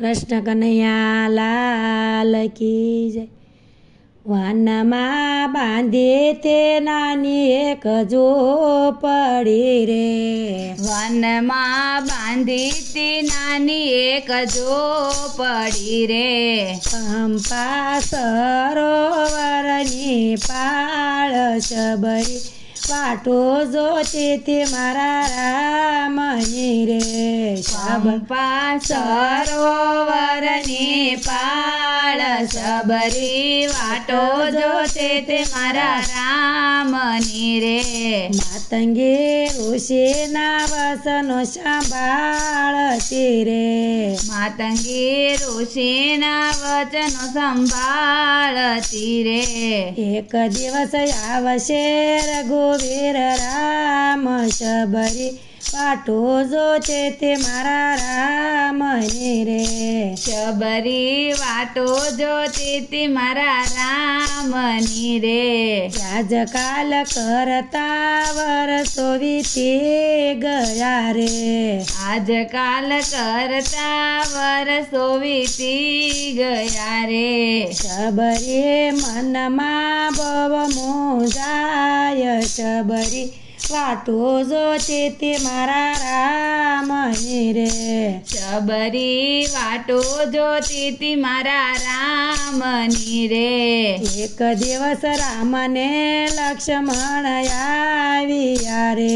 કૃષ્ણ કનૈયા લાલ કી જય. વનમાં બાંધી તે નાની એક પડી રે. વનમાં બાંધી તે નાની એક પડી રે. પંપા સરોવરની પાળ શબરી. વાટો જોતે તે મારા રામની રે. શબ ચંપા સરોવરની પાળ સબરી વાટો જોતે તે મારા રામની રે. માતંગી ઋષિના વસનો સાંભાળતી રે. માતંગે ઋષે ના વચનો સંભાળતી રે. એક દિવસ આવશે वीर राम शबरी શબરી પાટો જોતે તે મારા રામને રે. શબરી વાટો જોતી તે મારા રામની રે. રાજકાલ કરતા વરસો વીતી ગયા રે. આજકાલ કરતા વરસો વીતી ગયા રે. શબરી મનમાં બવ મોજાય શબરી વાટો જોતી તે મારા રામની રે શબરી વાટો જોતી તી મારા રામની રે એક દિવસ રામને લક્ષ્મણ આવ્યા રે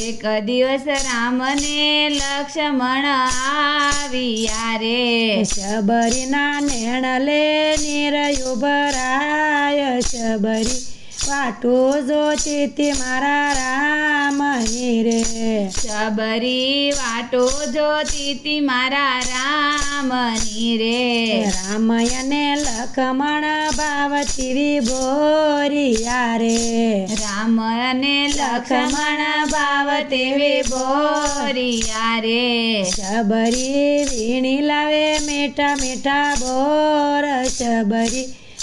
એક દિવસ રામને લક્ષ્મણ આવ્યા રે શબરીના નેણલે નિરયુ ભરાય શબરી વાટો જોતી તે મારા રામની રે. સબરી વાટો જોતી તી મારા રામની રે. રામાયને લખમણ ભાવતી વિભોરિયા રે. રામ લખમણ લક્ષ્મણ ભાવ તેવી બોરિયા રે. સબરી વીણી લાવે મીઠા મીઠા બોર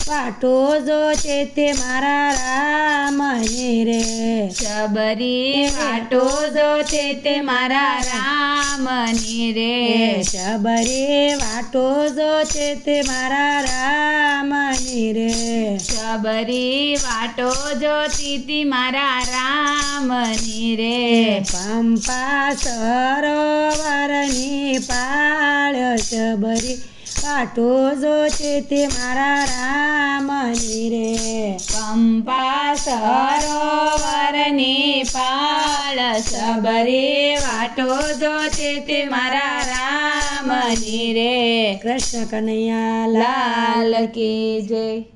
શબરી જો છે તે મારા રામની રે. શબરી પાઠો જો છે તે મારા રામની રે. શબરી વાટો જોતે તે મારા રામની રે. શબરી વાટો જો તી મારા રામની રે. પંપા સરોવરની પાળ શબરી વાટો છે તે મારા રામની રે. પંપા સરોવરની પાળ સબરે વાટો જોતે તે મારા રામની રે. કૃષ્ણ કનૈયા લાલ કે જય.